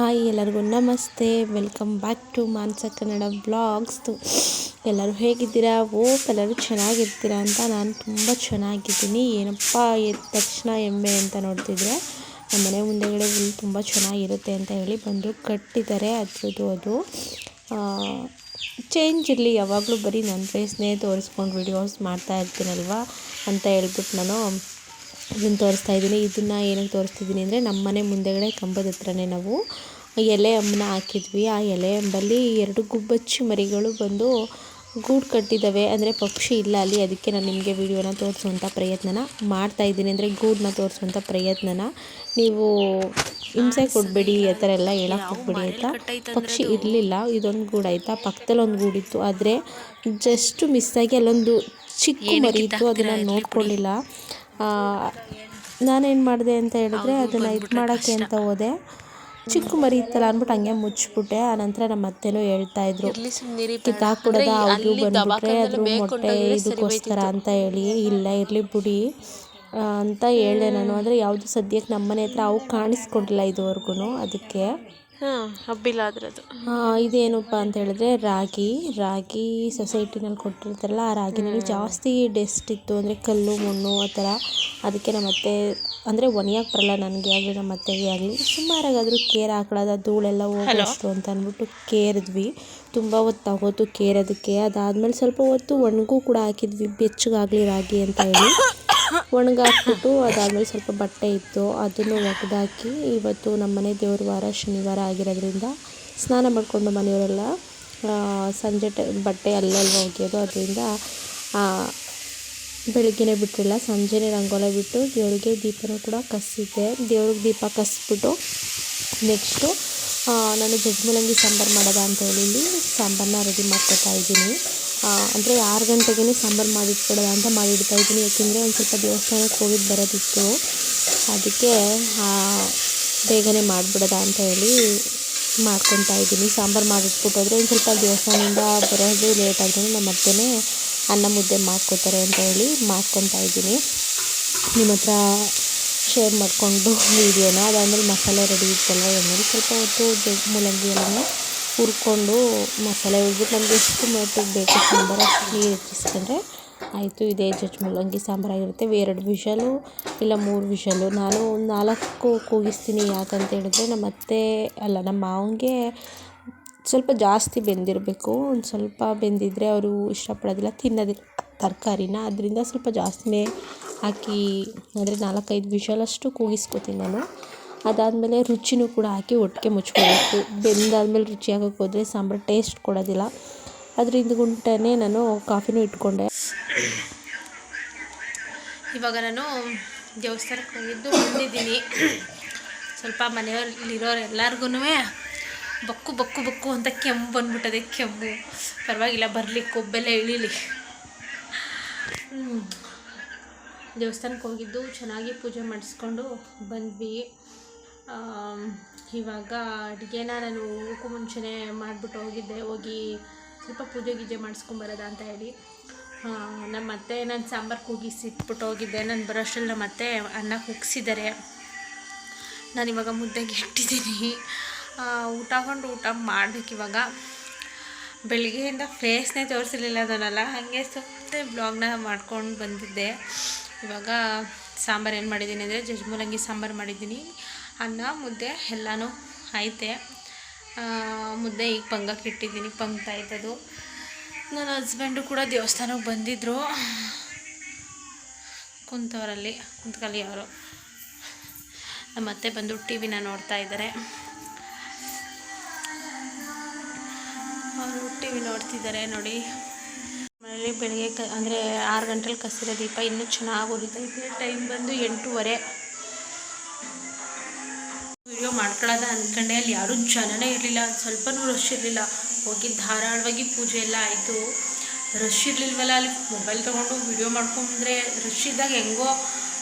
Hi ಎಲ್ಲರಿಗೂ ನಮಸ್ತೆ. Welcome back to Manasa Kannada ಬ್ಲಾಗ್ಸ್ದು ಎಲ್ಲರೂ ಹೇಗಿದ್ದೀರಾ? ಓ ಎಲ್ಲರೂ ಚೆನ್ನಾಗಿರ್ತೀರಾ ಅಂತ ನಾನು ತುಂಬ ಚೆನ್ನಾಗಿದ್ದೀನಿ. ಏನಪ್ಪ, ಎದ್ದ ತಕ್ಷಣ ಎಮ್ಮೆ ಅಂತ ನೋಡ್ತಿದ್ರೆ ನಮ್ಮ ಮನೆ ಮುಂದೆಗಡೆ ಹುಲ್ಲು ತುಂಬ ಚೆನ್ನಾಗಿರುತ್ತೆ ಅಂತ ಹೇಳಿ ಬಂದು ಕಟ್ಟಿದ್ದಾರೆ ಅದ್ರದ್ದು ಅದು. ಚೇಂಜ್ ಇರಲಿ, ಯಾವಾಗಲೂ ಬರೀ ನನ್ನ ಫೇಸ್ನೇ ತೋರಿಸ್ಕೊಂಡು ವಿಡಿಯೋಸ್ ಮಾಡ್ತಾ ಇರ್ತೀನಲ್ವಾ ಅಂತ ಹೇಳ್ಬಿಟ್ಟು ನಾನು ಇದನ್ನು ತೋರಿಸ್ತಾ ಇದ್ದೀನಿ. ಇದನ್ನು ಏನಕ್ಕೆ ತೋರಿಸ್ತಿದ್ದೀನಿ ಅಂದರೆ ನಮ್ಮ ಮನೆ ಮುಂದೆಗಡೆ ಕಂಬದ ಹತ್ರನೇ ನಾವು ಎಲೆ ಅಂಬನ್ನ ಹಾಕಿದ್ವಿ. ಆ ಎಲೆ ಅಂಬಲ್ಲಿ ಎರಡು ಗುಬ್ಬಚ್ಚಿ ಮರಿಗಳು ಬಂದು ಗೂಡು ಕಟ್ಟಿದ್ದಾವೆ ಅಂದರೆ ಪಕ್ಷಿ ಇಲ್ಲ ಅಲ್ಲಿ. ಅದಕ್ಕೆ ನಾನು ನಿಮಗೆ ವಿಡಿಯೋನ ತೋರಿಸುವಂಥ ಪ್ರಯತ್ನನ ಮಾಡ್ತಾ ಇದ್ದೀನಿ. ಅಂದರೆ ಗೂಡನ್ನ ತೋರಿಸುವಂಥ ಪ್ರಯತ್ನನ ನೀವು ಹಿಂಸೆ ಕೊಡಬೇಡಿ ಆ ಥರ ಎಲ್ಲ ಹೇಳಕ್ಕೆ ಹೋಗ್ಬೇಡಿ ಆಯಿತಾ ಪಕ್ಷಿ ಇರಲಿಲ್ಲ. ಇದೊಂದು ಗೂಡು ಆಯಿತಾ? ಪಕ್ಕದಲ್ಲಿ ಒಂದು ಗೂಡಿತ್ತು ಆದರೆ ಜಸ್ಟ್ ಮಿಸ್ಸಾಗಿ ಅಲ್ಲೊಂದು ಚಿಕ್ಕ ಮರಿ ಇತ್ತು. ಅದನ್ನು ನೋಡ್ಕೊಳ್ಳಿಲ್ಲ ನಾನೇನು ಮಾಡಿದೆ ಅಂತ ಹೇಳಿದ್ರೆ ಅದನ್ನು ಇದು ಮಾಡೋಕ್ಕೆ ಅಂತ ಹೋದೆ. ಚಿಕ್ಕ ಮರಿ ಇತ್ತಲ್ಲ ಅಂದ್ಬಿಟ್ಟು ಹಂಗೆ ಮುಚ್ಚಿಬಿಟ್ಟೆ. ಆನಂತರ ನಮ್ಮ ಅತ್ತೆನೂ ಹೇಳ್ತಾ ಇದ್ರು ಕಿತ್ತಾಕ್ಬಿಡೋದ ಅವ್ರಿಗೂ ಬಂದ್ಬಿಟ್ರೆ ಅದ್ರ ಮೊಟ್ಟೆ ಇದಕ್ಕೋಸ್ಕರ ಅಂತ ಹೇಳಿ ಇಲ್ಲ ಇರಲಿ ಬಿಡಿ. ಅಂತ ಹೇಳಿದೆ ನಾನು. ಅಂದರೆ ಯಾವುದು ಸದ್ಯಕ್ಕೆ ನಮ್ಮ ಮನೆ ಹತ್ರ ಅವು ಕಾಣಿಸ್ಕೊಂಡಿಲ್ಲ ಇದುವರೆಗೂ ಅದಕ್ಕೆ. ಹಾಂ ಹಬ್ಬಿಲ್ಲ ಅದ್ರದ್ದು ಇದೇನಪ್ಪ ಅಂತ ಹೇಳಿದ್ರೆ ರಾಗಿ ರಾಗಿ ಸೊಸೈಟಿನಲ್ಲಿ ಕೊಟ್ಟಿರ್ತಾರಲ್ಲ ಆ ರಾಗಿನಲ್ಲಿ ಜಾಸ್ತಿ ಡೆಸ್ಟ್ ಇತ್ತು ಅಂದರೆ ಕಲ್ಲು ಮಣ್ಣು ಆ ಥರ. ಅದಕ್ಕೆ ನಮ್ಮ ಅತ್ತೆ ಅಂದರೆ ಒಣೆಯೋಕೆ ಬರಲ್ಲ ನನಗೆ ಆಗಲಿ ನಮ್ಮ ಅತ್ತೆಗೆ ಆಗಲಿ ಸುಮಾರಾಗಾದರೂ ಕೇರ್ ಹಾಕೊಳ್ಳೋದು ಧೂಳೆಲ್ಲ ಹೋಗೋಷ್ಟು ಅಂತ ಅಂದ್ಬಿಟ್ಟು ಕೇರಿದ್ವಿ. ತುಂಬ ಹೊತ್ತು ತಗೋತು ಕೇರೋದಕ್ಕೆ. ಅದಾದಮೇಲೆ ಸ್ವಲ್ಪ ಹೊತ್ತು ಒಣಗೂ ಕೂಡ ಹಾಕಿದ್ವಿ ಬೆಚ್ಚಗಾಗಲಿ ರಾಗಿ ಅಂತ ಹೇಳಿ. ಒಣಗಾಕ್ಬಿಟ್ಟು ಅದಾದ್ಮೇಲೆ ಸ್ವಲ್ಪ ಬಟ್ಟೆ ಇತ್ತು, ಅದನ್ನು ಒಗೆದಾಕಿ ಇವತ್ತು ನಮ್ಮ ಮನೆ ದೇವ್ರ ವಾರ ಶನಿವಾರ ಆಗಿರೋದ್ರಿಂದ ಸ್ನಾನ ಮಾಡಿಕೊಂಡು ಮನೆಯವರೆಲ್ಲ ಸಂಜೆ ಟೈ, ಬಟ್ಟೆ ಅಲ್ಲೆಲ್ಲ ಒಗೆಯೋದು, ಅದರಿಂದ ಬೆಳಗ್ಗೆನೇ ಬಿಟ್ಟಿಲ್ಲ, ಸಂಜೆನೇ ರಂಗೋಲಿ ಬಿಟ್ಟು ದೇವ್ರಿಗೆ ದೀಪನೂ ಕೂಡ ಕಸಿದ್ದೆ ದೇವ್ರಿಗೆ ದೀಪ ಕಸಿಬಿಟ್ಟು ನೆಕ್ಸ್ಟು ನಾನು ಜಜ್ಮುಲಂಗಿ ಸಾಂಬಾರು ಮಾಡೋದ ಅಂತ ಹೇಳಿ ಸಾಂಬಾರನ್ನ ರೆಡಿ ಮಾಡ್ಕೊತಾ ಇದ್ದೀನಿ. ಅಂದರೆ ಆರು ಗಂಟೆಗೇ ಸಾಂಬಾರು ಮಾಡಿಟ್ಬಿಡೋದ ಅಂತ ಮಾಡಿಡ್ತಾ ಇದ್ದೀನಿ. ಯಾಕೆಂದರೆ ಒಂದು ಸ್ವಲ್ಪ ದೇವಸ್ಥಾನಕ್ಕೆ ಹೋಗಿದ್ದು ಬರೋದಿತ್ತು. ಅದಕ್ಕೆ ಬೇಗನೆ ಮಾಡಿಬಿಡೋದ ಅಂತ ಹೇಳಿ ಮಾಡ್ಕೊತಾ ಇದ್ದೀನಿ. ಸಾಂಬಾರು ಮಾಡಿಟ್ಬಿಟ್ಟೋದ್ರೆ ಒಂದು ಸ್ವಲ್ಪ ದೇವಸ್ಥಾನದಿಂದ ಬರೋದು ಲೇಟ್ ಆದ್ರೂ ನಮ್ಮ ಅತ್ತೆನೇ ಅನ್ನ ಮುದ್ದೆ ಮಾಡ್ಕೋತಾರೆ ಅಂತ ಹೇಳಿ ಮಾಡ್ಕೊತಾ ಇದ್ದೀನಿ. ನಿಮ್ಮ ಹತ್ರ ಶೇರ್ ಮಾಡಿಕೊಂಡು ವೀಡಿಯೋನ ಅದಾದಮೇಲೆ ಮಸಾಲೆ ರೆಡಿ ಇತ್ತಲ್ವ ಎಣ್ಣೆಲಿ? ಸ್ವಲ್ಪ ಹೊತ್ತು ಮೂಲಂಗಿ ಎಲ್ಲ ಹುರ್ಕೊಂಡು ಮಸಾಲೆ ಹುರ್ಬಿಟ್ಟು ನಮ್ಗೆ ಎಷ್ಟು ಮಟ್ಟಿಗೆ ಬೇಕು ಸಾಂಬಾರು ಅಷ್ಟು ನೀರು ಹೆಚ್ಚಿಸ್ಕೊಂಡ್ರೆ ಆಯಿತು, ಇದೇ ಜಜ್ ಮೂಲಂಗಿ ಸಾಂಬಾರಾಗಿರುತ್ತೆ ಎರಡು ವಿಷಲು, ಇಲ್ಲ ಮೂರು ವಿಷಲು. ನಾನು ಒಂದು ನಾಲ್ಕು ಕೂಗಿಸ್ತೀನಿ ಯಾಕಂತ ಹೇಳಿದ್ರೆ ನಮ್ಮ ಅತ್ತೆ, ಅಲ್ಲ ನಮ್ಮ ಮಾವನಿಗೆ ಸ್ವಲ್ಪ ಜಾಸ್ತಿ ಬೆಂದಿರಬೇಕು. ಒಂದು ಸ್ವಲ್ಪ ಬೆಂದಿದ್ದರೆ ಅವರು ಇಷ್ಟಪಡೋದಿಲ್ಲ. ತಿನ್ನೋದಿಲ್ಲ ತರಕಾರಿನ, ಅದರಿಂದ ಸ್ವಲ್ಪ ಜಾಸ್ತಿನೇ ಹಾಕಿ, ಅಂದರೆ ನಾಲ್ಕೈದು ವಿಷಲಷ್ಟು ಕೂಗಿಸ್ಕೊತೀನಿ ನಾನು. ಅದಾದಮೇಲೆ ರುಚಿನೂ ಕೂಡ ಹಾಕಿ ಒಟ್ಟಿಗೆ ಮುಚ್ಕೋಬೇಕು. ಬೆಂದಾದ್ಮೇಲೆ ರುಚಿ ಹೋದರೆ ಸಾಂಬಾರು ಟೇಸ್ಟ್ ಕೊಡೋದಿಲ್ಲ. ಅದರಿಂದ ಗುಂಟನೇ ನಾನು ಕಾಫಿನೂ ಇಟ್ಕೊಂಡೆ. ಇವಾಗ ನಾನು ದೇವಸ್ಥಾನಕ್ಕೆ ಹೋಗಿದ್ದು ಬಂದಿದ್ದೀನಿ. ಸ್ವಲ್ಪ ಮನೆಯಲ್ಲಿರೋರು ಎಲ್ಲರಿಗೂ ಬಕ್ಕು ಬಕ್ಕು ಬಕ್ಕು ಅಂತ ಕೆಮ್ಮು ಬಂದ್ಬಿಟ್ಟದೆ, ಕೆಮ್ಮು. ಪರವಾಗಿಲ್ಲ ಬರಲಿ ಕೊಬ್ಬೆಲ್ಲ ಇಳಿಲಿ. ದೇವಸ್ಥಾನಕ್ಕೆ ಹೋಗಿದ್ದು ಚೆನ್ನಾಗಿ ಪೂಜೆ ಮಾಡಿಸ್ಕೊಂಡು ಬಂದ್ವಿ. ಇವಾಗ ಅಡುಗೆನ ನಾನು ಹೋಗಕ್ಕೂ ಮುಂಚೆನೇ ಮಾಡಿಬಿಟ್ಟು ಹೋಗಿದ್ದೆ, ಹೋಗಿ ಸ್ವಲ್ಪ ಪೂಜೆ ಗೀಜೆ ಮಾಡಿಸ್ಕೊಂಬರೋದ ಅಂತ ಹೇಳಿ. ನಮ್ಮ ಅತ್ತೆ ನಾನು ಸಾಂಬಾರು ಕೂಗಿಸಿಟ್ಬಿಟ್ಟು ಹೋಗಿದ್ದೆ, ನಾನು ಬರೋಷ್ಟ್ರಲ್ಲಿ ನಮ್ಮ ಅತ್ತೆ ಅನ್ನ ಕುಗ್ಸಿದ್ದಾರೆ ನಾನು ಇವಾಗ ಮುದ್ದೆಗೆ ಇಟ್ಟಿದ್ದೀನಿ. ಊಟ ಕೊಂಡು ಊಟ ಮಾಡಬೇಕು ಇವಾಗ. ಬೆಳಿಗ್ಗೆಯಿಂದ ಫೇಸ್ನೇ ತೋರಿಸಲಿಲ್ಲ ಅದನ್ನಲ್ಲ, ಹಾಗೆ ಸುಮ್ಮನೆ ಬ್ಲಾಗ್ನ ಮಾಡ್ಕೊಂಡು ಬಂದಿದ್ದೆ. ಇವಾಗ ಸಾಂಬಾರು ಏನು ಮಾಡಿದ್ದೀನಿ ಅಂದರೆ ಜಜ್ಮೂಲಂಗಿ ಸಾಂಬಾರು ಮಾಡಿದ್ದೀನಿ. ಅನ್ನ, ಮುದ್ದೆ ಎಲ್ಲನೂ ಐತೆ. ಮುದ್ದೆ ಈಗ ಪಂಗಕ್ಕೆ ಇಟ್ಟಿದ್ದೀನಿ ಪಂಗ್ತಾಯ್ತದು ನನ್ನ ಹಸ್ಬೆಂಡು ಕೂಡ ದೇವಸ್ಥಾನಕ್ಕೆ ಬಂದಿದ್ದರು ಕುಂತವರಲ್ಲಿ ಕುಂತ್ಕಲಿ ಅವರು. ನಮ್ಮ ಅತ್ತೆ ಬಂದು ಟಿ ವಿನ ನೋಡ್ತಾ ಇದ್ದಾರೆ. ಅವರು ಟಿ ವಿ ನೋಡ್ತಿದ್ದಾರೆ ನೋಡಿ. ಮನೇಲಿ ಬೆಳಗ್ಗೆ ಕ, ಅಂದರೆ ಆರು ಗಂಟೆಲಿ ಕಸಿರೋ ದೀಪ ಇನ್ನೂ ಚೆನ್ನಾಗಿ ಉರಿತೈತೆ ಟೈಮ್ ಬಂದು ಎಂಟೂವರೆ. ವಿಡಿಯೋ ಮಾಡ್ಕೊಳ್ಳೋದ ಅಂದ್ಕೊಂಡೆ ಅಲ್ಲಿ ಯಾರೂ ಜನನೇ ಇರಲಿಲ್ಲ, ಸ್ವಲ್ಪನೂ ರಶ್ ಇರಲಿಲ್ಲ. ಹೋಗಿ ಧಾರಾಳವಾಗಿ ಪೂಜೆ ಎಲ್ಲ ಆಯಿತು. ರಶ್ ಇರಲಿಲ್ವಲ್ಲ ಅಲ್ಲಿ ಮೊಬೈಲ್ ತೊಗೊಂಡು ವಿಡಿಯೋ ಮಾಡ್ಕೊಂಡ್ರೆ ರಶ್ ಇದ್ದಾಗ ಹೆಂಗೋ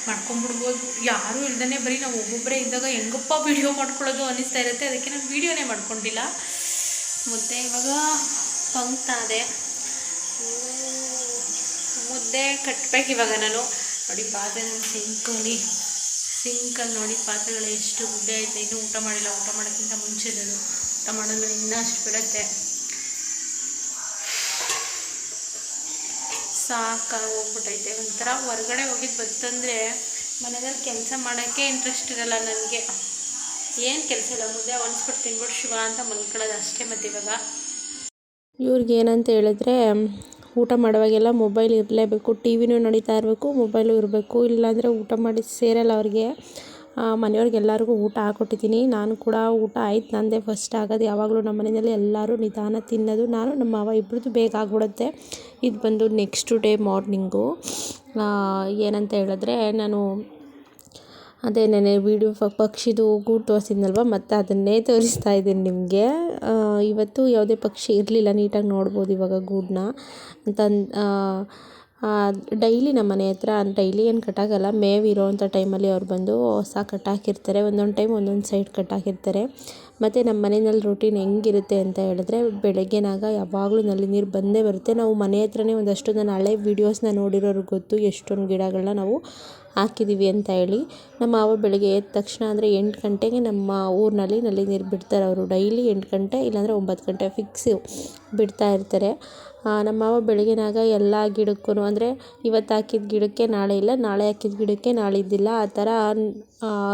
ಮಾಡ್ಕೊಂಬಿಡ್ಬೋದು ಯಾರೂ ಇಲ್ದೇ ಬರೀ ನಾವು ಒಬ್ಬೊಬ್ಬರೇ ಇದ್ದಾಗ ಹೆಂಗಪ್ಪ ವಿಡಿಯೋ ಮಾಡ್ಕೊಳ್ಳೋದು ಅನ್ನಿಸ್ತಾ ಇರುತ್ತೆ. ಅದಕ್ಕೆ ನಾನು ವೀಡಿಯೋನೇ ಮಾಡ್ಕೊಂಡಿಲ್ಲ. ಮುದ್ದೆ ಇವಾಗ ಇದೆ ಮುದ್ದೆ ಕಟ್ಟಬೇಕು ಇವಾಗ ನಾನು. ನೋಡಿ ಬಾದೆ ಸಿಂಕಲ್ಲಿ ಸಿಂಕಲ್ಲಿ ನೋಡಿ ಪಾತ್ರೆಗಳು ಎಷ್ಟು ಗುಡ್ಡೆ ಐತೆ, ಇನ್ನೂ ಊಟ ಮಾಡಿಲ್ಲ, ಊಟ ಮಾಡೋಕ್ಕಿಂತ ಮುಂಚೆ ಮುಂಚೆದು ಊಟ ಮಾಡಲು ಇನ್ನೂ ಅಷ್ಟು ಬಿಡುತ್ತೆ. ಸಾಕಾಗಿ ಹೋಗ್ಬಿಟ್ಟೈತೆ ಒಂಥರ ಹೊರಗಡೆ ಹೋಗಿದ್ದು ಬಂತಂದರೆ ಮನೆಯಲ್ಲಿ ಕೆಲಸ ಮಾಡೋಕ್ಕೆ ಇಂಟ್ರೆಸ್ಟ್ ಇರಲ್ಲ ನನಗೆ. ಏನು ಕೆಲಸ ಇಲ್ಲ, ಮುದ್ದೆ ಒಣಸ್ಬಿಟ್ಟು ತಿನ್ಬಿಟ್ಟು ಶಿವ ಅಂತ ಮಲ್ಕೊಳ್ಳೋದು ಅಷ್ಟೇ ಮತ್ತು ಇವಾಗ. ಇವ್ರಿಗೆ ಏನಂತ ಹೇಳಿದ್ರೆ ಊಟ ಮಾಡುವಾಗೆಲ್ಲ ಮೊಬೈಲ್ ಇರಲೇಬೇಕು ಟಿ ವಿನೂ ನಡೀತಾ ಇರಬೇಕು, ಮೊಬೈಲು ಇರಬೇಕು. ಇಲ್ಲಾಂದರೆ ಊಟ ಮಾಡಿ ಸೇರಲ್ಲ ಅವ್ರಿಗೆ. ಮನೆಯವ್ರಿಗೆಲ್ಲರಿಗೂ ಊಟ ಹಾಕ್ಕೊಟ್ಟಿದ್ದೀನಿ ನಾನು ಕೂಡ ಊಟ ಆಯ್ತು, ನಂದೇ ಫಸ್ಟ್ ಆಗೋದು. ಯಾವಾಗಲೂ ನಮ್ಮ ಮನೆಯಲ್ಲಿ ಎಲ್ಲರೂ ನಿಧಾನ ತಿನ್ನೋದು. ನಾನು, ನಮ್ಮ ಮಾವ ಇಬ್ಬರದ್ದು ಬೇಗ ಆಗಿಬಿಡುತ್ತೆ. ಇದು ಬಂದು ನೆಕ್ಸ್ಟ್ ಡೇ ಮಾರ್ನಿಂಗು ಏನಂತ ಹೇಳಿದ್ರೆ, ನಾನು ಅದೇ ನೆನೆ ವೀಡಿಯೋ ಪಕ್ಷಿದು ಗೂಡು ತೋರಿಸಿದ್ನಲ್ವ, ಮತ್ತು ಅದನ್ನೇ ತೋರಿಸ್ತಾ ಇದ್ದೀನಿ ನಿಮಗೆ. ಇವತ್ತು ಯಾವುದೇ ಪಕ್ಷಿ ಇರಲಿಲ್ಲ ನೀಟಾಗಿ ನೋಡ್ಬೋದು ಇವಾಗ ಗೂಡನ್ನ. ಅಂತ ಡೈಲಿ ನಮ್ಮ ಮನೆ ಹತ್ರ ಡೈಲಿ ಏನು ಕಟ್ಟಾಗಲ್ಲ ಮೇವಿರೋ ಅಂಥ ಟೈಮಲ್ಲಿ ಅವ್ರು ಬಂದು ಹೊಸ ಕಟ್ಟಾಕಿರ್ತಾರೆ ಒಂದೊಂದು ಟೈಮ್ ಒಂದೊಂದು ಸೈಡ್ ಕಟ್ಟಾಕಿರ್ತಾರೆ ಮತ್ತು ನಮ್ಮ ಮನೆಯಲ್ಲಿ ರೂಟೀನ್ ಹೆಂಗಿರುತ್ತೆ ಅಂತ ಹೇಳಿದ್ರೆ ಬೆಳಗ್ಗೆನಾಗ ಯಾವಾಗಲೂ ನಲ್ಲಿ ನೀರು ಬಂದೇ ಬರುತ್ತೆ. ನಾವು ಮನೆ ಹತ್ರನೇ ಒಂದಷ್ಟು ನಾನು ಹಳೆ ವೀಡಿಯೋಸ್ನ ನೋಡಿರೋರು ಗೊತ್ತು, ಎಷ್ಟೊಂದು ಗಿಡಗಳನ್ನ ನಾವು ಹಾಕಿದ್ದೀವಿ ಅಂತ ಹೇಳಿ ನಮ್ಮ ಮಾವ ಬೆಳಗ್ಗೆ ಎದ್ದ ತಕ್ಷಣ ಅಂದರೆ ಎಂಟು ಗಂಟೆಗೆ ನಮ್ಮ ಊರಿನಲ್ಲಿ ನಲ್ಲಿ ನೀರು ಬಿಡ್ತಾರೆ ಅವರು. ಡೈಲಿ ಎಂಟು ಗಂಟೆ ಇಲ್ಲಾಂದರೆ ಒಂಬತ್ತು ಗಂಟೆ ಫಿಕ್ಸು ಬಿಡ್ತಾ ಇರ್ತಾರೆ. ನಮ್ಮ ಮಾವ ಬೆಳಗ್ಗೆನಾಗ ಎಲ್ಲ ಗಿಡಕ್ಕೂ ಅಂದರೆ ಇವತ್ತು ಹಾಕಿದ ಗಿಡಕ್ಕೆ ನಾಳೆ ಇಲ್ಲ, ನಾಳೆ ಹಾಕಿದ ಗಿಡಕ್ಕೆ ನಾಳಿದ್ದಿಲ್ಲ ಆ ಥರ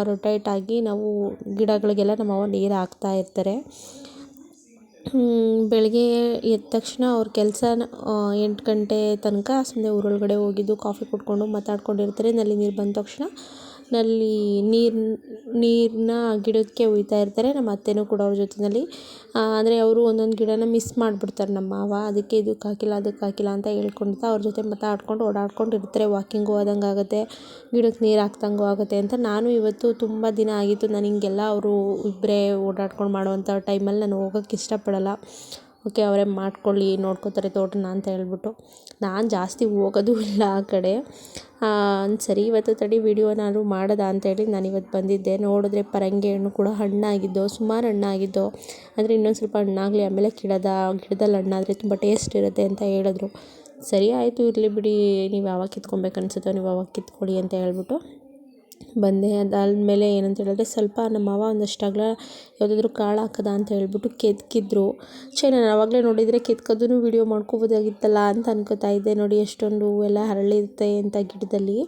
ರೊಟೇಟ್ ಆಗಿ ನಾವು ಗಿಡಗಳಿಗೆಲ್ಲ ನಮ್ಮ ಮಾವ ನೀರು ಹಾಕ್ತಾ ಇರ್ತಾರೆ. ಬೆಳಗ್ಗೆ ಎದ್ದ ತಕ್ಷಣ ಅವ್ರ ಕೆಲಸ ಎಂಟು ಗಂಟೆ ತನಕ ಸುಮ್ಮನೆ ಊರೊಳಗಡೆ ಹೋಗಿದ್ದು, ಕಾಫಿ ಕುಡ್ಕೊಂಡು ಮಾತಾಡ್ಕೊಂಡಿರ್ತಾರೆ. ನಲ್ಲಿ ನೀರು ಬಂದ ತಕ್ಷಣ ನಲ್ಲಿ ನೀರು ನೀರನ್ನ ಗಿಡಕ್ಕೆ ಒಯ್ತಾ ಇರ್ತಾರೆ. ನಮ್ಮ ಅತ್ತೆನೂ ಕೂಡ ಅವ್ರ ಜೊತೆಯಲ್ಲಿ ಅಂದರೆ ಅವರು ಒಂದೊಂದು ಗಿಡನ ಮಿಸ್ ಮಾಡಿಬಿಡ್ತಾರೆ ನಮ್ಮ ಮಾವ. ಅದಕ್ಕೆ ಇದಕ್ಕೆ ಹಾಕಿಲ್ಲ ಅದಕ್ಕೆ ಹಾಕಿಲ್ಲ ಅಂತ ಹೇಳ್ಕೊಳ್ತಾ ಅವ್ರ ಜೊತೆ ಮಾತಾಡ್ಕೊಂಡು ಓಡಾಡ್ಕೊಂಡು ಇರ್ತಾರೆ. ವಾಕಿಂಗು ಹೋದಂಗೆ ಆಗುತ್ತೆ ಗಿಡಕ್ಕೆ ನೀರು ಹಾಕ್ದಂಗೂ ಆಗುತ್ತೆ ಅಂತ ನಾನು ಇವತ್ತು ತುಂಬ ದಿನ ಆಗಿತ್ತು. ನಾನು ಹಿಂಗೆಲ್ಲ ಅವರು ಇಬ್ಬರೇ ಓಡಾಡ್ಕೊಂಡು ಮಾಡುವಂಥ ಟೈಮಲ್ಲಿ ನಾನು ಹೋಗೋಕ್ಕೆ ಇಷ್ಟಪಡಲ್ಲ. ಓಕೆ, ಅವರೇ ಮಾಡ್ಕೊಳ್ಳಿ, ನೋಡ್ಕೋತಾರೆ ತೋಟನ ಅಂತ ಹೇಳ್ಬಿಟ್ಟು. ನಾನು ಜಾಸ್ತಿ ಹೋಗೋದು ಇಲ್ಲ ಆ ಕಡೆ. ಸರಿ, ಇವತ್ತು ತಡಿ ವಿಡಿಯೋನಾದ್ರು ಮಾಡೋದಾ ಅಂತೇಳಿ ನಾನು ಇವತ್ತು ಬಂದಿದ್ದೆ. ನೋಡಿದ್ರೆ ಪರಂಗಿ ಹಣ್ಣು ಕೂಡ ಹಣ್ಣಾಗಿದ್ದು, ಸುಮಾರು ಹಣ್ಣಾಗಿದ್ದು. ಅಂದರೆ ಇನ್ನೊಂದು ಸ್ವಲ್ಪ ಹಣ್ಣಾಗಲಿ, ಆಮೇಲೆ ಗಿಡದ, ಗಿಡದಲ್ಲಿ ಹಣ್ಣಾದರೆ ತುಂಬ ಟೇಸ್ಟ್ ಇರುತ್ತೆ ಅಂತ ಹೇಳಿದ್ರು. ಸರಿ, ಆಯಿತು, ಇರಲಿ ಬಿಡಿ. ನೀವು ಯಾವಾಗ ಕಿತ್ಕೊಬೇಕು ಅನ್ಸುತ್ತೋ, ನೀವು ಅವಾಗ ಕಿತ್ಕೊಳ್ಳಿ ಅಂತ ಹೇಳ್ಬಿಟ್ಟು. ಬಂದೆ, ಅದಾದಮೇಲೆ ಏನಂತ ಹೇಳಿದ್ರೆ ಸ್ವಲ್ಪ ನಮ್ಮ ಒಂದಷ್ಟು ಅಗಲ ಯಾವುದಾದ್ರೂ ಕಾಳು ಹಾಕದ ಅಂತ ಹೇಳ್ಬಿಟ್ಟು ಕೆದಕಿದ್ರು. ಛೇ, ನಾನು ಆವಾಗಲೇ ನೋಡಿದರೆ ಕೆದ್ಕೋದೂ ವೀಡಿಯೋ ಮಾಡ್ಕೋಬೋದಾಗಿತ್ತಲ್ಲ ಅಂತ ಅನ್ಕೋತಾ ಇದ್ದೆ. ನೋಡಿ, ಎಷ್ಟೊಂದು ಹೂವೆಲ್ಲ ಹರಳಿರುತ್ತೆ ಅಂತ ಗಿಡದಲ್ಲಿ.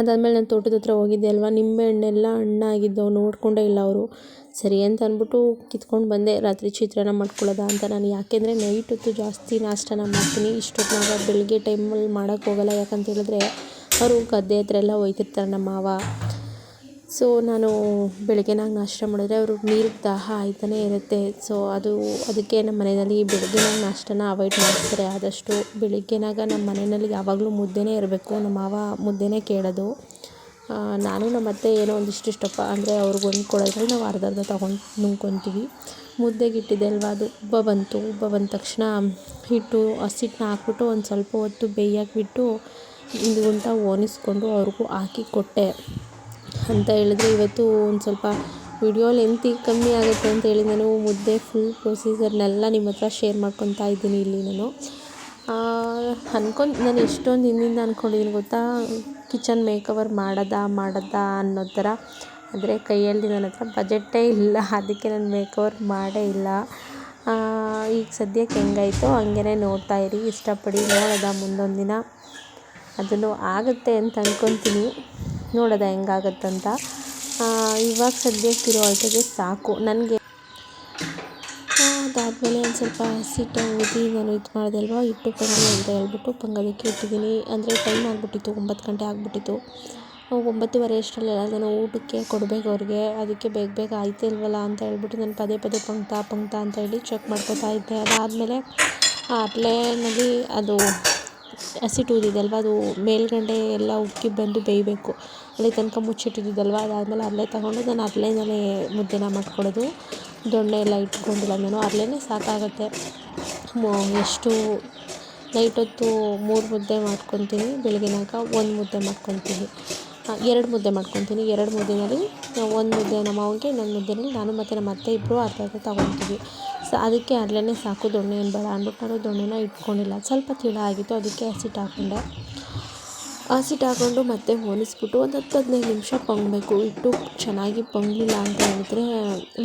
ಅದಾದಮೇಲೆ ನಾನು ತೋಟದ ಹತ್ರ ಹೋಗಿದ್ದೆ ಅಲ್ವಾ, ನಿಂಬೆ ಹಣ್ಣೆಲ್ಲ ಹಣ್ಣಾಗಿದ್ದವು ನೋಡಿಕೊಂಡೇ ಇಲ್ಲ ಅವರು. ಸರಿ ಅಂತ ಅಂದ್ಬಿಟ್ಟು ಕಿತ್ಕೊಂಡು ಬಂದೆ. ರಾತ್ರಿ ಚಿತ್ರಾನ್ನ ಮಾಡ್ಕೊಳ್ಳೋದಾ ಅಂತ ನಾನು, ಯಾಕೆಂದರೆ ನೈಟ್ ಹೊತ್ತು ಜಾಸ್ತಿ ನಾಷ್ಟನ ಮಾಡ್ತೀನಿ. ಇಷ್ಟೊತ್ತಿನಾಗ ಬೆಳಗ್ಗೆ ಟೈಮಲ್ಲಿ ಮಾಡೋಕ್ಕೋಗಲ್ಲ ಯಾಕಂತ ಹೇಳಿದ್ರೆ ಅವರು ಗದ್ದೆ ಹತ್ರ ಎಲ್ಲ ಒಯ್ತಿರ್ತಾರೆ ನಮ್ಮ ಮಾವ. ಸೊ ನಾನು ಬೆಳಗ್ಗೆನಾಗ ನಾಷ್ಟ ಮಾಡಿದ್ರೆ ಅವರು ನೀರು ದಾಹ ಆಯ್ತಾನೆ ಇರುತ್ತೆ. ಸೊ ಅದು, ಅದಕ್ಕೆ ನಮ್ಮ ಮನೆಯಲ್ಲಿ ಬೆಳಗ್ಗೆನಾಗ ನಾಷ್ಟನ ಅವಾಯ್ಡ್ ಮಾಡ್ತಾರೆ. ಆದಷ್ಟು ಬೆಳಗ್ಗೆನಾಗ ನಮ್ಮ ಮನೆಯಲ್ಲಿ ಯಾವಾಗಲೂ ಮುದ್ದೆನೇ ಇರಬೇಕು. ನಮ್ಮ ಮಾವ ಮುದ್ದೆನೇ ಕೇಳೋದು. ನಾನು ನಮ್ಮ ಅತ್ತೆ ಏನೋ ಒಂದಿಷ್ಟು ಇಷ್ಟಪ್ಪ ಅಂದರೆ ಅವ್ರಿಗೆ ಒಂದು ಕೊಡೋದ್ರಲ್ಲಿ ನಾವು ಅರ್ಧ ಅರ್ಧ ತೊಗೊಂಡು ನುಂಗ್ಕೊತೀವಿ. ಮುದ್ದೆಗೆ ಇಟ್ಟಿದ್ದೆ ಅಲ್ವಾ ಅದು ಉಬ್ಬ ಬಂತು. ಉಬ್ಬ ಬಂದ ತಕ್ಷಣ ಹಿಟ್ಟು ಹಸಿಟ್ಟನ್ನ ಹಾಕ್ಬಿಟ್ಟು ಒಂದು ಸ್ವಲ್ಪ ಹೊತ್ತು ಬೇಯಕ್ಕೆ ಬಿಟ್ಟು ಒಂದು ಗುಂಟ ಓನಿಸ್ಕೊಂಡು ಅವ್ರಿಗೂ ಹಾಕಿ ಕೊಟ್ಟೆ. ಅಂತ ಹೇಳಿದ್ರೆ ಇವತ್ತು ಒಂದು ಸ್ವಲ್ಪ ವಿಡಿಯೋ ಲೆಂತಿ ಕಮ್ಮಿ ಆಗುತ್ತೆ ಅಂತ ಹೇಳಿ ನಾನು ಮುದ್ದೆ ಫುಲ್ ಪ್ರೊಸೀಜರ್ನೆಲ್ಲ ನಿಮ್ಮ ಹತ್ರ ಶೇರ್ ಮಾಡ್ಕೊತಾ ಇದ್ದೀನಿ ಇಲ್ಲಿ ನಾನು. ಅನ್ಕೊಂಡು ನಾನು ಎಷ್ಟೊಂದು ದಿನದಿಂದ ಅಂದ್ಕೊಂಡಿದ್ದೀನಿ ಗೊತ್ತಾ? ಕಿಚನ್ ಮೇಕವರ್ ಮಾಡೋದಾ ಮಾಡೋದಾ ಅನ್ನೋ ಥರ. ಆದರೆ ಕೈಯಲ್ಲಿ ನನ್ನ ಹತ್ರ ಬಜೆಟ್ಟೇ ಇಲ್ಲ. ಅದಕ್ಕೆ ನಾನು ಮೇಕವರ್ ಮಾಡೇ ಇಲ್ಲ. ಈಗ ಸದ್ಯಕ್ಕೆ ಹೆಂಗಾಯ್ತೋ ಹಂಗೆ ನೋಡ್ತಾ ಇರಿ. ಇಷ್ಟಪಡಿ ನೋಡೋದ ಮುಂದೊಂದು ದಿನ. ಅದನ್ನು ಆಗುತ್ತೆ ಅಂತ ಅಂದ್ಕೊತೀನಿ ನೋಡೋದ ಹೆಂಗಾಗತ್ತಂತ. ಇವಾಗ ಸದ್ಯಕ್ಕಿರೋ ಅಳತೆಗೆ ಸಾಕು. ನನಗೆ ಅದಾದಮೇಲೆ ಒಂದು ಸ್ವಲ್ಪ ಹಸಿಟ್ಟು ಊದಿ ನಾನು ಇದು ಮಾಡಿದೆ ಅಲ್ವಾ ಹಿಟ್ಟು ಪೊಂಗಲ್ ಅಂತ ಹೇಳ್ಬಿಟ್ಟು ಪೊಂಗಲಿಕ್ಕೆ ಇಟ್ಟಿದ್ದೀನಿ. ಅಂದರೆ ಟೈಮ್ ಆಗಿಬಿಟ್ಟಿತ್ತು, ಒಂಬತ್ತು ಗಂಟೆ ಆಗಿಬಿಟ್ಟಿತ್ತು. ಒಂಬತ್ತುವರೆ ಅಷ್ಟರಲ್ಲೆಲ್ಲ ನಾನು ಊಟಕ್ಕೆ ಕೊಡಬೇಕು ಅವ್ರಿಗೆ. ಅದಕ್ಕೆ ಬೇಗ ಬೇಗ ಆಯ್ತಿಲ್ವಲ್ಲ ಅಂತ ಹೇಳ್ಬಿಟ್ಟು ನಾನು ಪದೇ ಪದೇ ಪಂಕ್ತ ಪಂಕ್ತ ಅಂತ ಹೇಳಿ ಚೆಕ್ ಮಾಡ್ಕೊತಾ ಇದ್ದೆ. ಅದಾದಮೇಲೆ ಆ ಅಟ್ಲೇನಲ್ಲಿ ಅದು ಹಸಿಟ್ಟು ಊದಿದ್ದಲ್ವ ಅದು ಮೇಲ್ಗಡೆ ಎಲ್ಲ ಉಕ್ಕಿ ಬಂದು ಬೇಯಬೇಕು. ಅಲ್ಲಿ ತನಕ ಮುಚ್ಚಿಟ್ಟಿದ್ದಿದ್ದಲ್ವ? ಅದಾದಮೇಲೆ ಅಲ್ಲೇ ತಗೊಂಡು ನಾನು ಅರ್ಲೆನಲ್ಲೇ ಮುದ್ದೆನ ಮಾಡ್ಕೊಳ್ಳೋದು ದೊಣ್ಣೆ ಎಲ್ಲ ಇಟ್ಕೊಂಡಿಲ್ಲ ನಾನು. ಅರ್ಲೆನೇ ಸಾಕಾಗುತ್ತೆ. ಎಷ್ಟು ನೈಟ್ ಹೊತ್ತು ಮೂರು ಮುದ್ದೆ ಮಾಡ್ಕೊತೀನಿ ಬೆಳಗ್ಗೆನಾಗ ಒಂದು ಮುದ್ದೆ ಮಾಡ್ಕೊತೀನಿ. ಎರಡು ಮುದ್ದೆ ಮಾಡ್ಕೊತೀನಿ. ಎರಡು ಮುದ್ದೆನಲ್ಲಿ ಒಂದು ಮುದ್ದೆ ನಮ್ಮ ಮಾವನಿಗೆ ಇನ್ನೊಂದು ಮುದ್ದೆನಲ್ಲಿ ನಾನು ಮತ್ತು ನಮ್ಮ ಅತ್ತೆ ಇಬ್ಬರು ಅರ್ಧ ಅರ್ಧ ತಗೊತೀವಿ. ಅದಕ್ಕೆ ಅಲ್ಲೇ ಸಾಕು, ದೊಣ್ಣೆ ಏನು ಬೇಡ ಅಂದ್ಬಿಟ್ಟು ನಾನು ದೊಣ್ಣೆನ ಇಟ್ಕೊಂಡಿಲ್ಲ. ಸ್ವಲ್ಪ ತಿಳ ಆಗಿತ್ತು, ಅದಕ್ಕೆ ಹಸಿಟ್ಟು ಹಾಕ್ಕೊಂಡೆ ಹಸಿಟ್ಟು ಹಾಕ್ಕೊಂಡು ಮತ್ತೆ ಹೋಲಿಸ್ಬಿಟ್ಟು ಒಂದು ಹತ್ತು ಹದಿನೈದು ನಿಮಿಷ ಪೊಂಗಬೇಕು. ಇಟ್ಟು ಚೆನ್ನಾಗಿ ಪೊಂಗಲಿಲ್ಲ ಅಂತ ಹೇಳಿದ್ರೆ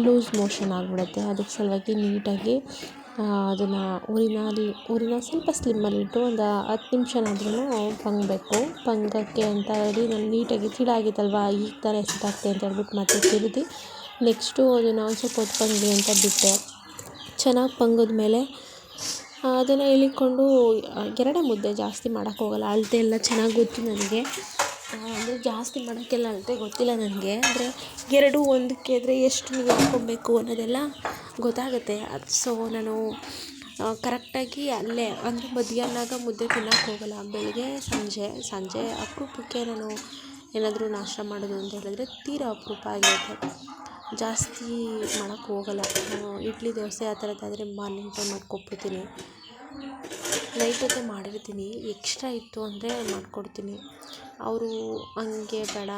ಲೂಸ್ ಮೋಷನ್ ಆಗಿಬಿಡುತ್ತೆ. ಅದಕ್ಕೆ ಸಲುವಾಗಿ ನೀಟಾಗಿ ಅದನ್ನು ಊರಿನಲ್ಲಿ, ಊರಿನ ಸ್ವಲ್ಪ ಸ್ಲಿಮ್ಮಲ್ಲಿಟ್ಟು ಒಂದು ಹತ್ತು ನಿಮಿಷನಾದ್ರೂ ಪಂಗಬೇಕು. ಪಂಗಕ್ಕೆ ಅಂತ ಹೇಳಿ ನಾನು ನೀಟಾಗಿ ಆಗಿತ್ತಲ್ವ, ಈಗ ಥರ ಹಸಿಟ್ಟಾಗ್ತೆ ಅಂತ ಹೇಳ್ಬಿಟ್ಟು ಮತ್ತೆ ತಿರುಗಿ ನೆಕ್ಸ್ಟು ಅದನ್ನು ಒಂದು ಸ್ವಲ್ಪ ಹೊತ್ತು ಅಂತ ಬಿಟ್ಟೆ. ಚೆನ್ನಾಗಿ ಪೊಂಗಿದ ಮೇಲೆ ಅದನ್ನು ಇಳಿಕೊಂಡು ಎರಡೇ ಮುದ್ದೆ ಜಾಸ್ತಿ ಮಾಡೋಕೆ ಹೋಗಲ್ಲ. ಅಳತೆ ಎಲ್ಲ ಚೆನ್ನಾಗಿ ಗೊತ್ತು ನನಗೆ. ಅಂದರೆ ಜಾಸ್ತಿ ಮಾಡೋಕ್ಕೆಲ್ಲ ಅಳತೆ ಗೊತ್ತಿಲ್ಲ ನನಗೆ. ಅಂದರೆ ಎರಡು ಒಂದಕ್ಕೆ ಇದ್ದರೆ ಎಷ್ಟು ನೀರು ಹಾಕ್ಕೊಬೇಕು ಅನ್ನೋದೆಲ್ಲ ಗೊತ್ತಾಗುತ್ತೆ. ಅದು ಸೊ ನಾನು ಕರೆಕ್ಟಾಗಿ ಅಲ್ಲೇ, ಅಂದರೆ ಮಧ್ಯಾಹ್ನದಾಗ ಮುದ್ದೆ ತಿನ್ನೋಕೆ ಹೋಗಲ್ಲ. ಬೆಳಗ್ಗೆ, ಸಂಜೆ ಸಂಜೆ ಅಪರೂಪಕ್ಕೆ ನಾನು ಏನಾದರೂ ನಾಷ್ಟ ಮಾಡೋದು ಅಂತ ಹೇಳಿದ್ರೆ ತೀರಾ ಅಪರೂಪ ಆಗಿರುತ್ತೆ. ಜಾಸ್ತಿ ಮಾಡೋಕ್ಕೆ ಹೋಗಲ್ಲ. ಇಡ್ಲಿ ದೋಸೆ ಆ ಥರದ್ದಾದರೆ ಮಾರ್ನಿಂಗ್ ಟೈಮ್ ಮಾಡ್ಕೊಬಿಡ್ತೀನಿ. ನೈಟ್ ಹೊತ್ತೇ ಮಾಡಿರ್ತೀನಿ. ಎಕ್ಸ್ಟ್ರಾ ಇತ್ತು ಅಂದರೆ ಮಾಡಿಕೊಡ್ತೀನಿ. ಅವರು ಹಂಗೆ ಬೇಡ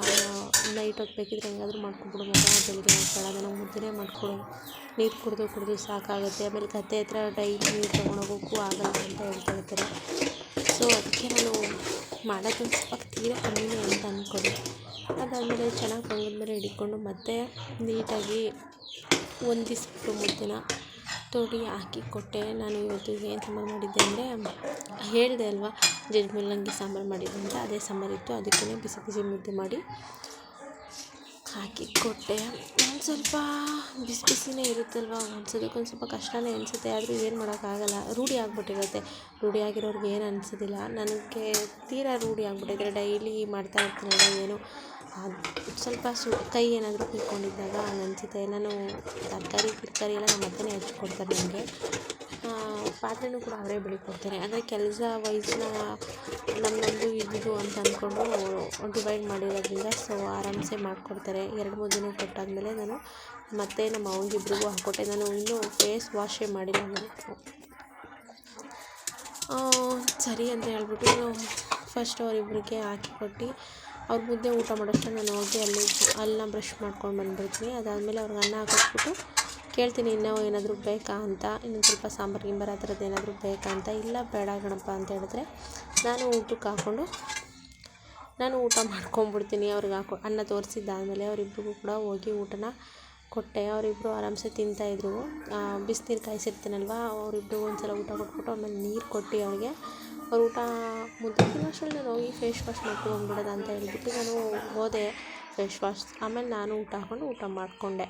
ನೈಟ್ ಹೊತ್ತು ಬೇಕಿದ್ರೆ ಹೆಂಗಾದ್ರೂ ಮಾಡ್ಕೊಬಿಡು ಮಗ, ಬೆಳಗ್ಗೆ ಬೇಡ ನನಗೆ ಮುದ್ದೆನೇ ಮಾಡಿಕೊಡು. ನೀರು ಕುಡಿದು ಕುಡಿದು ಸಾಕಾಗುತ್ತೆ. ಆಮೇಲೆ ಗದ್ದೆ ಹತ್ರ ಡೈಲಿ ನೀರು ತೊಗೊಂಡೋಗೋಕ್ಕೂ ಆಗಲ್ಲ ಅಂತ ಹೇಳ್ತಾ ಇರ್ತಾರೆ. ಸೊ ಅದಕ್ಕೆ ನಾನು ಮಾಡೋದೊಂದು ಸ್ವಲ್ಪ ತೀರಾ ಅದಾದಮೇಲೆ ಚೆನ್ನಾಗಿ ಮೇಲೆ ಹಿಡ್ಕೊಂಡು ಮತ್ತೆ ನೀಟಾಗಿ ಹೊಂದಿಸ್ಬಿಟ್ಟು ಮುದ್ದೆನ ತೋಡಿ ಹಾಕಿ ಕೊಟ್ಟೆ. ನಾನು ಇವತ್ತು ಏನು ಸಾಂಬಾರು ಮಾಡಿದ್ದೆ ಅಂದರೆ ಹೇಳಿದೆ ಅಲ್ವಾ, ಜಜ್ಜಿ ಮೂಲಂಗಿ ಸಾಂಬಾರು ಮಾಡಿದ್ದೆ ಅಂತ. ಅದೇ ಸಾಂಬಾರಿತ್ತು ಅದಕ್ಕೇ ಬಿಸಿ ಬಿಸಿ ಮುದ್ದೆ ಮಾಡಿ ಹಾಕಿ ಕೊಟ್ಟೆ. ಒಂದು ಸ್ವಲ್ಪ ಬಿಸಿ ಬಿಸಿನೇ ಇರುತ್ತಲ್ವ ಅನ್ಸೋದಕ್ಕೊಂದು ಸ್ವಲ್ಪ ಕಷ್ಟನೇ ಅನಿಸುತ್ತೆ. ಆದರೂ ಏನು ಮಾಡೋಕ್ಕಾಗಲ್ಲ ರೂಢಿ ಆಗಿಬಿಟ್ಟಿರುತ್ತೆ. ರೂಢಿ ಆಗಿರೋರ್ಗೆ ಏನು ಅನಿಸೋದಿಲ್ಲ. ನನಗೆ ತೀರಾ ರೂಢಿ ಆಗಿಬಿಟ್ಟಿದ್ರೆ ಡೈಲಿ ಮಾಡ್ತಾ ಇರ್ತೀನಲ್ಲ ಏನು. ಸ್ವಲ್ಪ ಸು, ಕೈ ಏನಾದರೂ ಕುಯ್ಕೊಂಡಿದ್ದಾಗ ಹಂಗೆ ಅನಿಸುತ್ತೆ ನಾನು ತರಕಾರಿ ಗಿರ್ಕಾರಿ ಎಲ್ಲ ನಮ್ಮ ಅತ್ತೆನೇ ಹೆಚ್ಚಿಕೊಡ್ತಾರೆ ನನಗೆ ಪಾತ್ರೆನೂ ಕೂಡ ಅವರೇ ಬೆಳಗ್ಕೊಡ್ತಾರೆ ಅಂದರೆ ಕೆಲಸ ವಯಸ್ಸಿನ ನಮ್ಮದು ಇದ್ದು ಅಂತ ಅಂದ್ಕೊಂಡು ಡಿವೈಡ್ ಮಾಡಿರೋದ್ರಿಂದ ಸೊ ಆರಾಮ್ಸೆ ಮಾಡಿಕೊಡ್ತಾರೆ. ಎರಡು ಮೂರು ದಿನ ಕೊಟ್ಟಾದಮೇಲೆ ನಾನು ಮತ್ತೆ ನಮ್ಮ ಅವನಿಗಿಬ್ಬರಿಗೂ ಹಾಕ್ಕೊಟ್ಟೆ. ನಾನು ಇನ್ನೂ ಫೇಸ್ ವಾಶೇ ಮಾಡಿಲ್ಲ ನಾನು. ಸರಿ ಅಂತ ಹೇಳ್ಬಿಟ್ಟು ಫಸ್ಟ್ ಅವರಿಬ್ಬರಿಗೆ ಹಾಕಿ ಕೊಟ್ಟು ಅವ್ರ ಮುದ್ದೆ ಊಟ ಮಾಡೋಷ್ಟು ನಾನು ಹೋಗಿ ಅಲ್ಲಿ ಅಲ್ಲನ್ನ ಬ್ರಷ್ ಮಾಡ್ಕೊಂಡು ಬಂದುಬಿಡ್ತೀನಿ. ಅದಾದಮೇಲೆ ಅವ್ರಿಗೆ ಅನ್ನ ಹಾಕಿಸ್ಬಿಟ್ಟು ಕೇಳ್ತೀನಿ, ಇನ್ನೂ ಏನಾದರೂ ಬೇಕಾ ಅಂತ? ಇನ್ನೊಂದು ಸ್ವಲ್ಪ ಸಾಂಬಾರು, ಗಿಂಬಾರು ಆ ಥರದ್ದು ಏನಾದರೂ ಬೇಕಾ ಅಂತ? ಇಲ್ಲ ಬೇಡ ಗಣಪ ಅಂತ ಹೇಳಿದ್ರೆ ನಾನು ಊಟಕ್ಕೆ ಹಾಕ್ಕೊಂಡು ನಾನು ಊಟ ಮಾಡ್ಕೊಂಬಿಡ್ತೀನಿ ಅವ್ರಿಗೆ ಹಾಕೊ, ಅನ್ನ ತೋರಿಸಿದ್ದಾದಮೇಲೆ ಅವರಿಬ್ರಿಗೂ ಕೂಡ ಹೋಗಿ ಊಟನ ಕೊಟ್ಟೆ. ಅವರಿಬ್ಬರು ಆರಾಮ್ಸೆ ತಿಂತಾಯಿದ್ರು ಬಿಸಿನೀರು ಕಾಯಿಸಿರ್ತೀನಲ್ವ? ಅವರಿಬ್ರಿಗೂ ಒಂದು ಸಲ ಊಟ ಕೊಟ್ಬಿಟ್ಟು ಆಮೇಲೆ ನೀರು ಕೊಟ್ಟು ಅವ್ರಿಗೆ ಅವ್ರು ಊಟ ಮುದ್ದೆ ತಿನ್ನೋಷ್ಟ್ರಲ್ಲಿ ನಾನು ಹೋಗಿ ಫೇಸ್ ವಾಶ್ ಮಾಡ್ಕೊಂಡು ಬಂದ್ಬಿಡೋದಾ ಅಂತ ಹೇಳ್ಬಿಟ್ಟು ನಾನು ಹೋದೆ ಫೇಸ್ ವಾಶ್ ಆಮೇಲೆ ನಾನು ಊಟ ಹಾಕ್ಕೊಂಡು ಊಟ ಮಾಡಿಕೊಂಡೆ.